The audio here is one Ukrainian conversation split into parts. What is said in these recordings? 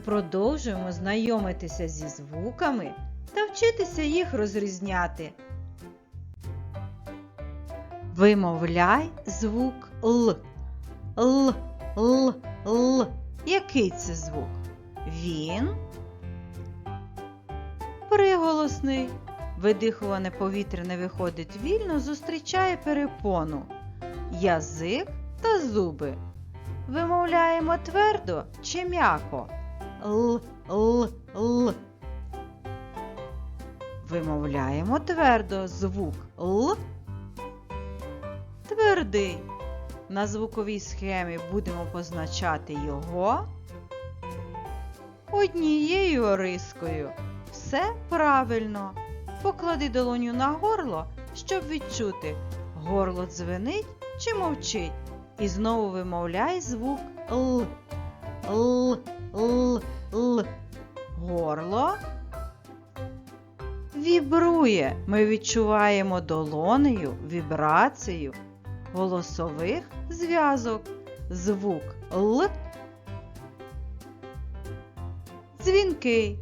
продовжуємо знайомитися зі звуками та вчитися їх розрізняти. Вимовляй звук Л. Л, Л, Л. Який це звук? Він приголосний. Видихуване повітря не виходить вільно, зустрічає перепону. Язик та зуби. Вимовляємо твердо чи м'яко. Л, Л, Л. Вимовляємо твердо звук Л. Твердий. На звуковій схемі будемо позначати його однією рискою. Все правильно. Поклади долоню на горло, щоб відчути, горло дзвенить чи мовчить. І знову вимовляй звук Л. Л, Л, Л. Горло вібрує. Ми відчуваємо долонею вібрацію голосових зв'язок. Звук Л. Дзвінкий.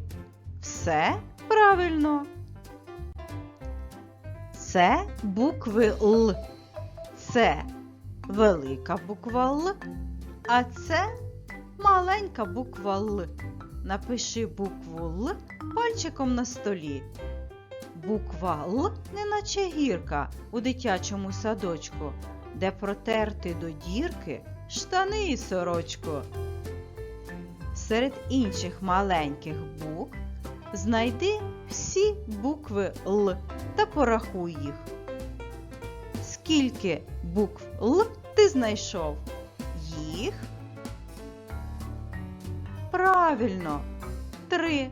Все правильно. Це букви Л. Це велика буква Л, а це маленька буква Л. Напиши букву Л пальчиком на столі. Буква Л неначе гірка у дитячому садочку, де протерти до дірки штани і сорочку. Серед інших маленьких букв знайди всі букви Л та порахуй їх. Скільки букв Л ти знайшов? Їх? Правильно, три.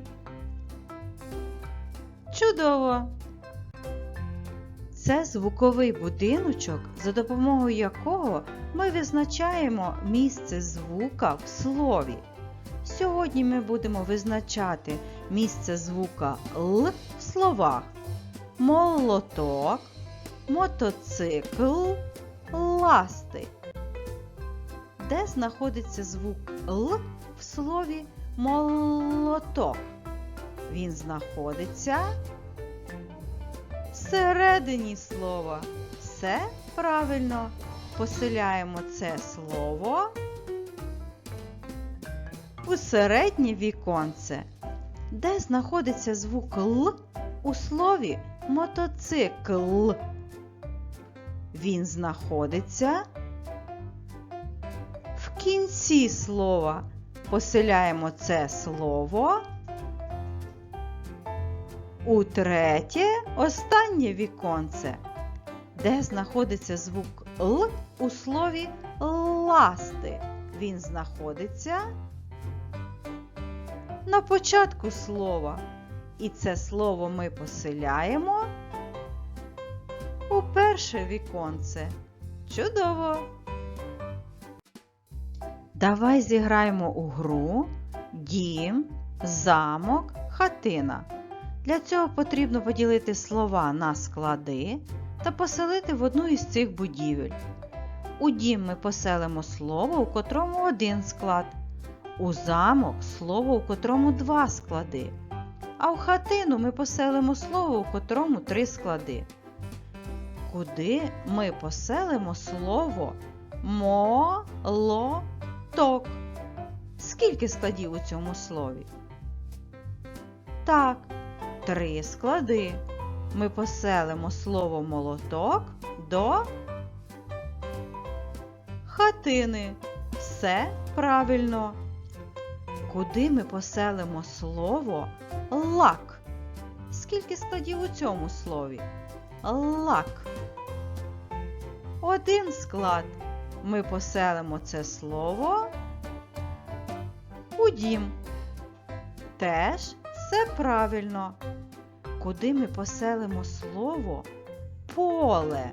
Чудово! Це звуковий будиночок, за допомогою якого ми визначаємо місце звука в слові. Сьогодні ми будемо визначати місце звука Л в словах. Молоток, мотоцикл, ласти. Де знаходиться звук Л в слові молоток? Він знаходиться всередині слова. Все правильно. Поселяємо це слово у середнє віконце. Де знаходиться звук Л у слові мотоцикл? Він знаходиться в кінці слова. Поселяємо це слово у третє останнє віконце. Де знаходиться звук Л у слові ласти? Він знаходиться на початку слова. І це слово ми поселяємо у перше віконце. Чудово! Давай зіграємо у гру дім, замок, хатина. Для цього потрібно поділити слова на склади та поселити в одну із цих будівель. У дім ми поселимо слово, у котрому один склад. У замок слово, у котрому два склади. А в хатину ми поселимо слово, у котрому три склади. Куди ми поселимо слово молоток? Скільки складів у цьому слові? Так, три склади. Ми поселимо слово молоток до хатини. Все правильно. Куди ми поселимо слово лак? Скільки складів у цьому слові? Лак. Один склад. Ми поселимо це слово у дім. Теж все правильно. Куди ми поселимо слово поле?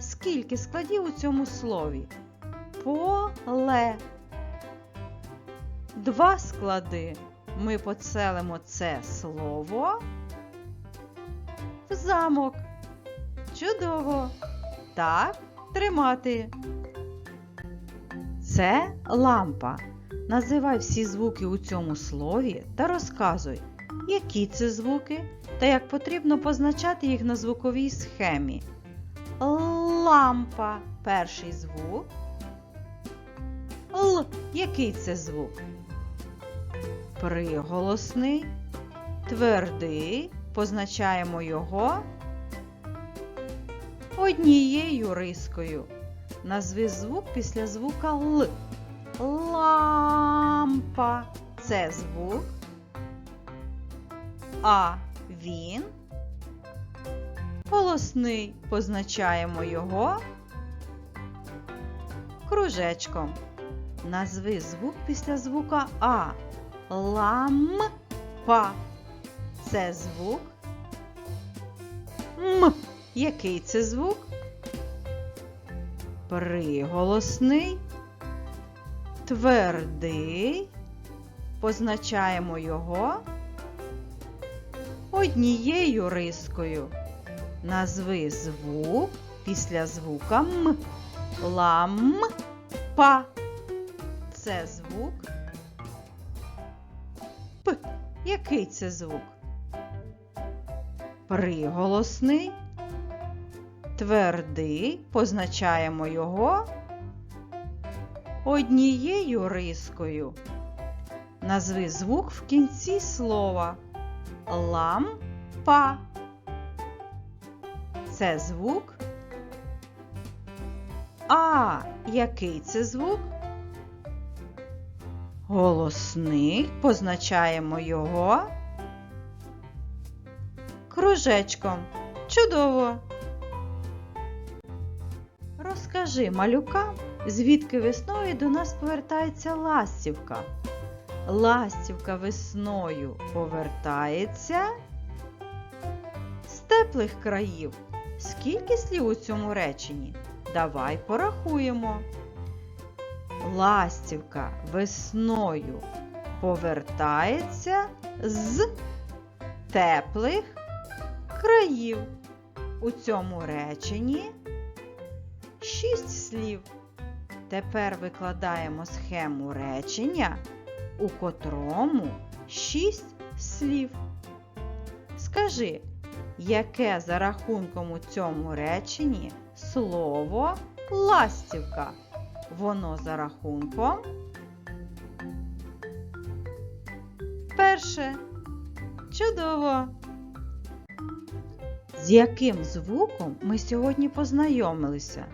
Скільки складів у цьому слові? Поле. Два склади. Ми поселимо це слово в замок. Чудово! Так, тримати. Це лампа. Називай всі звуки у цьому слові та розказуй, які це звуки та як потрібно позначати їх на звуковій схемі. Лампа перший звук. Л. Який це звук? Приголосний. Твердий. Позначаємо його однією рискою. Назви звук після звука Л. Лампа. Це звук. А він. Голосний. Позначаємо його кружечком. Назви звук після звука А. Лампа. Це звук. М. Який це звук? Приголосний. Твердий. Позначаємо його однією рискою. Назви звук після звука М. Лампа. Це звук. П. Який це звук? Приголосний. Твердий. Позначаємо його однією рискою. Назви звук в кінці слова. Лампа. Це звук. А який це звук? Голосний. Позначаємо його кружечком. Чудово! Розкажи малюкам, звідки весною до нас повертається ластівка. Ластівка весною повертається з теплих країв. Скільки слів у цьому реченні? Давай порахуємо. Ластівка весною повертається з теплих країв. У цьому реченні шість слів. Тепер викладаємо схему речення, у котрому шість слів. Скажи, яке за рахунком у цьому реченні слово ластівка? Воно за рахунком. Перше. Чудово! З яким звуком ми сьогодні познайомилися?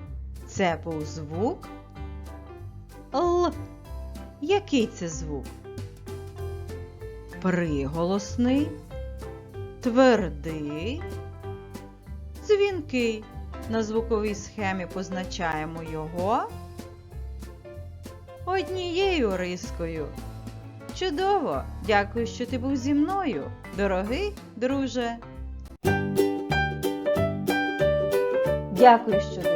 Це був звук Л. Який це звук? Приголосний, твердий, дзвінкий. На звуковій схемі позначаємо його однією рискою. Чудово! Дякую, що ти був зі мною, дорогий друже! Дякую, що дивилися.